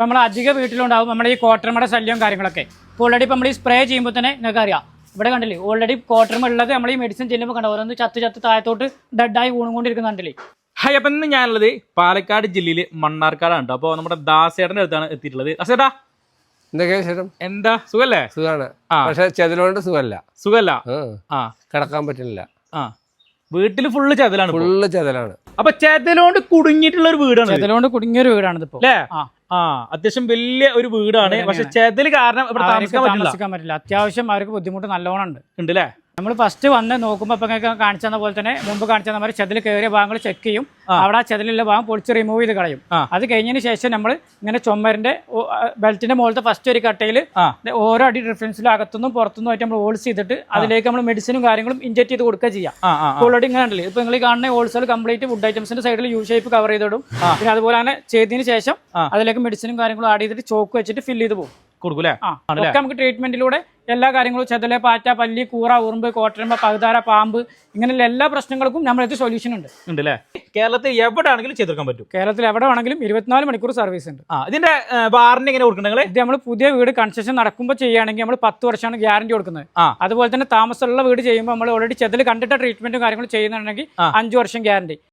ഇപ്പം നമ്മൾ അധിക വീട്ടിലുണ്ടാവും നമ്മുടെ ഈ കോട്ടർമയുടെ ശല്യവും കാര്യങ്ങളൊക്കെ. ഇപ്പോൾ ഓൾറെഡി ഇപ്പം നമ്മൾ ഈ സ്പ്രേ ചെയ്യുമ്പോൾ തന്നെ നിങ്ങൾക്ക് അറിയാം ഇവിടെ കണ്ടില്ലേ? ഓൾറെഡി കോട്ടർമ ഉള്ളത് നമ്മൾ ഈ മെഡിസിൻ ചെല്ലുമ്പോൾ കണ്ടോ? ഓരോന്ന് ചത്ത് ചത്ത് താഴത്തോട്ട് ഡെഡായി വീണുകൊണ്ടിരിക്കുന്ന കണ്ടില്ലേ? ഹായ് അപ്പം ഇന്ന് ഞാനുള്ളത് പാലക്കാട് ജില്ലയിൽ മണ്ണാർക്കാടാണ് കേട്ടോ. അപ്പോൾ നമ്മുടെ ദാസേട്ടന്റെ അടുത്താണ് എത്തിയിട്ടുള്ളത്. ദാസേട്ടാ എന്തൊക്കെയാ ശേഷം എന്താ? സുഖല്ലേ? സുഖാണ്. പക്ഷെ ചെതിലോണ്ട് സുഖല്ല. സുഖല്ല? ആ. കിടക്കാൻ പറ്റില്ല ആ. വീട്ടിൽ ഫുള്ള് ചെതലാണ്. ഫുള്ള് ചെതലാണ്. അപ്പൊ ചെതലോണ്ട് കുടുങ്ങിയിട്ടുള്ള ഒരു വീടാണ് ചതലോണ്ട് കുടുങ്ങിയ ഒരു വീടാണ് ഇപ്പോൾ അല്ലേ ആ. ആ അത്യാവശ്യം വലിയ ഒരു വീടാണ്. വീട് പക്ഷെ ചതൽ കാരണം ഇവിടെ താമസിക്കാൻ പറ്റില്ല. താമസിക്കാൻ പറ്റില്ല. അത്യാവശ്യം അവർക്ക് ബുദ്ധിമുട്ട് നല്ലോണം ഉണ്ട്. ഉണ്ട് അല്ലേ നമ്മൾ ഫസ്റ്റ് വന്ന് നോക്കുമ്പോൾ ഇപ്പൊ കാണിച്ചെന്ന പോലെ തന്നെ മുമ്പ് കാണിച്ചെന്ന മാതിരി ചെതിൽ കയറിയ ഭാഗങ്ങൾ ചെക്ക് ചെയ്യും. അവിടെ ആ ചെതിലുള്ള ഭാഗം പൊളിച്ച് റിമൂവ് ചെയ്ത് കളയും. അത് കഴിഞ്ഞതിന് ശേഷം നമ്മൾ ഇങ്ങനെ ചുമരിന്റെ ബെൽറ്റിന്റെ മുകളിലത്തെ ഫസ്റ്റ് ഒരു കട്ടയിൽ. ഓരോ അടി ഡിഫറൻസിലും അകത്തുനിന്നും പുറത്തുനിന്നും ആയിട്ട് നമ്മൾ ഹോൾസ് ചെയ്തിട്ട് അതിലേക്ക് നമ്മൾ മെഡിസിനും കാര്യങ്ങളും ഇഞ്ചക്ട് ചെയ്ത് കൊടുക്കുക ചെയ്യാം. ഓൾറെഡി ഇങ്ങനെ ഉണ്ടല്ലേ? ഇപ്പൊ നിങ്ങൾ ഈ കാണുന്ന ഹോൾസെയിൽ കംപ്ലീറ്റ് ഫുഡ് ഐറ്റംസിന്റെ സൈഡിൽ യു ഷേപ്പ് കവർ ചെയ്തിടും. പിന്നെ അതുപോലെ തന്നെ ചെയ്തതിന് ശേഷം അതിലേക്ക് മെഡിസിനും കാര്യങ്ങളും ആഡ് ചെയ്തിട്ട് ചോക്ക് വെച്ചിട്ട് ഫില്ല് ചെയ്ത് പോകും. കൊടുക്കൂലേ ആ. ഒക്കെ നമുക്ക് ട്രീറ്റ്മെന്റിലൂടെ എല്ലാ കാര്യങ്ങളും ചെതല പാറ്റ പല്ലി കൂറ ഉറുമ്പ് കോട്ടരമ്പ പകുതാര പാമ്പ് ഇങ്ങനെയുള്ള എല്ലാ പ്രശ്നങ്ങൾക്കും നമ്മളത് സൊല്യൂഷൻ ഉണ്ട്. ഉണ്ട് അല്ലേ കേരളത്തിൽ എവിടെയാണെങ്കിലും ചെയ്തെടുക്കാൻ പറ്റും. കേരളത്തിൽ എവിടെ വേണമെങ്കിലും ഇരുപത്തിനാല് മണിക്കൂർ സർവീസ് ഉണ്ട്. ആ ഇതിന്റെ വാറന്റി എങ്ങനെ കൊടുക്കണം നിങ്ങൾ? ഇത് നമ്മൾ പുതിയ വീട് കൺസ്ട്രക്ഷൻ നടക്കുമ്പോൾ ചെയ്യുകയാണെങ്കിൽ നമ്മൾ പത്ത് വർഷമാണ് ഗ്യാരണ്ടി കൊടുക്കുന്നത്. അതുപോലെ തന്നെ താമസമുള്ള വീട് ചെയ്യുമ്പോൾ നമ്മൾ ഓൾറെഡി ചെതിൽ കണ്ടിട്ട് ട്രീറ്റ്മെന്റും കാര്യങ്ങളും ചെയ്യുന്നുണ്ടെങ്കിൽ അഞ്ച് വർഷം ഗ്യാരണ്ടി